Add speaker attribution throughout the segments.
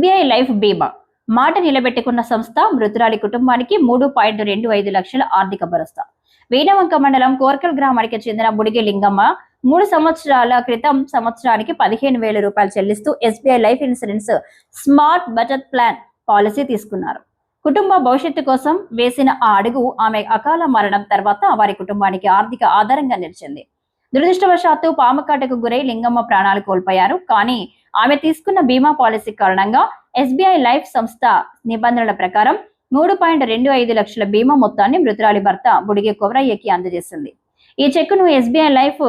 Speaker 1: SBI life బీమా మాట నిలబెట్టుకున్న సంస్థ మృతురాలి కుటుంబానికి మూడు పాయింట్ రెండు ఐదు లక్షల ఆర్థిక భరోసా. వేణవంక మండలం కోర్కల్ గ్రామానికి చెందిన బుడిగి లింగమ్మ మూడు సంవత్సరాల క్రితం సంవత్సరానికి పదిహేను వేల రూపాయలు చెల్లిస్తూ SBI life insurance smart Bachat plan policy తీసుకున్నారు. కుటుంబ భవిష్యత్తు కోసం వేసిన ఆ అడుగు ఆమె అకాల మరణం తర్వాత వారి కుటుంబానికి ఆర్థిక ఆధారంగా నిలిచింది. దురదృష్టవశాత్తు పామకాటకు గురై లింగమ్మ ప్రాణాలు కోల్పోయారు. కానీ ఆమె తీసుకున్న బీమా పాలసీ కారణంగా ఎస్బీఐ లైఫ్ సంస్థ నిబంధనల ప్రకారం మూడు పాయింట్ రెండు ఐదు లక్షల బీమా మొత్తాన్ని మృతురాలి భర్త బుడిగే కొవరయ్యకి అందజేసింది. ఈ చెక్కును SBI life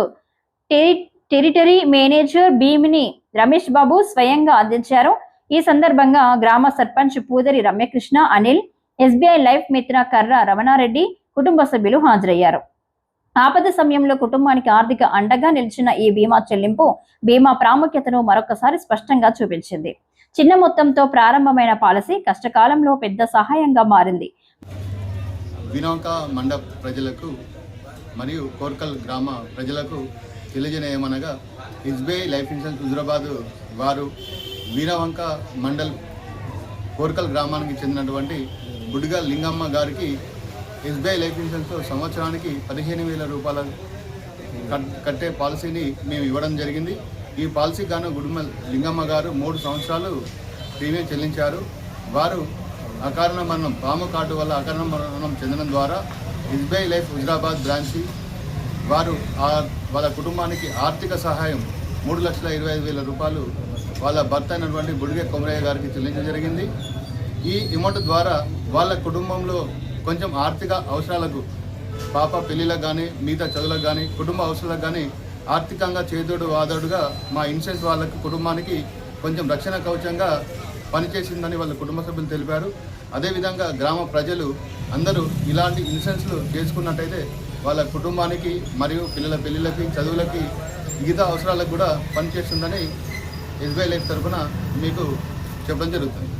Speaker 1: territory manager Bhimini Ramesh Babu స్వయంగా అందించారు. ఈ సందర్భంగా గ్రామ సర్పంచ్ పూదరి రమ్యకృష్ణ అనిల్ ఎస్బీఐ లైఫ్ మిత్ర కర్ర రమణారెడ్డి కుటుంబ సభ్యులు హాజరయ్యారు. ఆపద సమయంలో కుటుంబానికి ఆర్థిక అండగా నిలిచిన ఈ బీమా చెల్లింపు బీమా ప్రాముఖ్యతను మరొకసారి స్పష్టంగా చూపించింది. చిన్న మొత్తంతో ప్రారంభమైన పాలసీ కష్టకాలంలో పెద్ద సహాయంగా మారింది.
Speaker 2: వినోక మండప్ ప్రజలకు మరియు కోర్కల్ గ్రామ ప్రజలకు తెలియజేయమనగా ఎస్బీఐ లైఫ్ ఇన్సూరెన్స్ హుజురాబాద్ వారు వీరవంక మండల్ కోర్కల్ గ్రామానికి చెందినటువంటి బుడిగ లింగమ్మ గారికి ఎస్బీఐ లైఫ్ ఇన్సూరెన్స్తో సంవత్సరానికి పదిహేను వేల రూపాయల కట్- కట్టే పాలసీని మేము ఇవ్వడం జరిగింది. ఈ పాలసీ గాను గుడుమ లింగమ్మ గారు మూడు సంవత్సరాలు ప్రీమియం చెల్లించారు. వారు అకారణ మరణం పాము కాటు వల్ల అకారణ మరణం చెందడం ద్వారా ఎస్బీఐ లైఫ్ హుజరాబాద్ బ్రాంచి వారు ఆ వాళ్ళ కుటుంబానికి ఆర్థిక సహాయం మూడు లక్షల ఇరవై ఐదు వేల రూపాయలు వాళ్ళ భర్త అయినటువంటి బుడిగే కొమరయ్య గారికి చెల్లించడం జరిగింది. ఈ అమౌంట్ ద్వారా వాళ్ళ కుటుంబంలో కొంచెం ఆర్థిక అవసరాలకు పాప పెళ్ళిళ్ళకు కానీ మిగతా చదువులకు కానీ కుటుంబ అవసరాలకు కానీ ఆర్థికంగా చేదోడు వాదోడుగా మా ఇన్సూరెన్స్ వాళ్ళకి కుటుంబానికి కొంచెం రక్షణ కవచంగా పనిచేసిందని వాళ్ళ కుటుంబ సభ్యులు తెలిపారు. అదేవిధంగా గ్రామ ప్రజలు అందరూ ఇలాంటి ఇన్సూరెన్స్లు చేసుకున్నట్టయితే వాళ్ళ కుటుంబానికి మరియు పిల్లల పెళ్ళిళ్ళకి చదువులకి మిగతా అవసరాలకు కూడా పనిచేస్తుందని ఎస్బీఐ లైఫ్ తరఫున మీకు చెప్పడం జరుగుతుంది.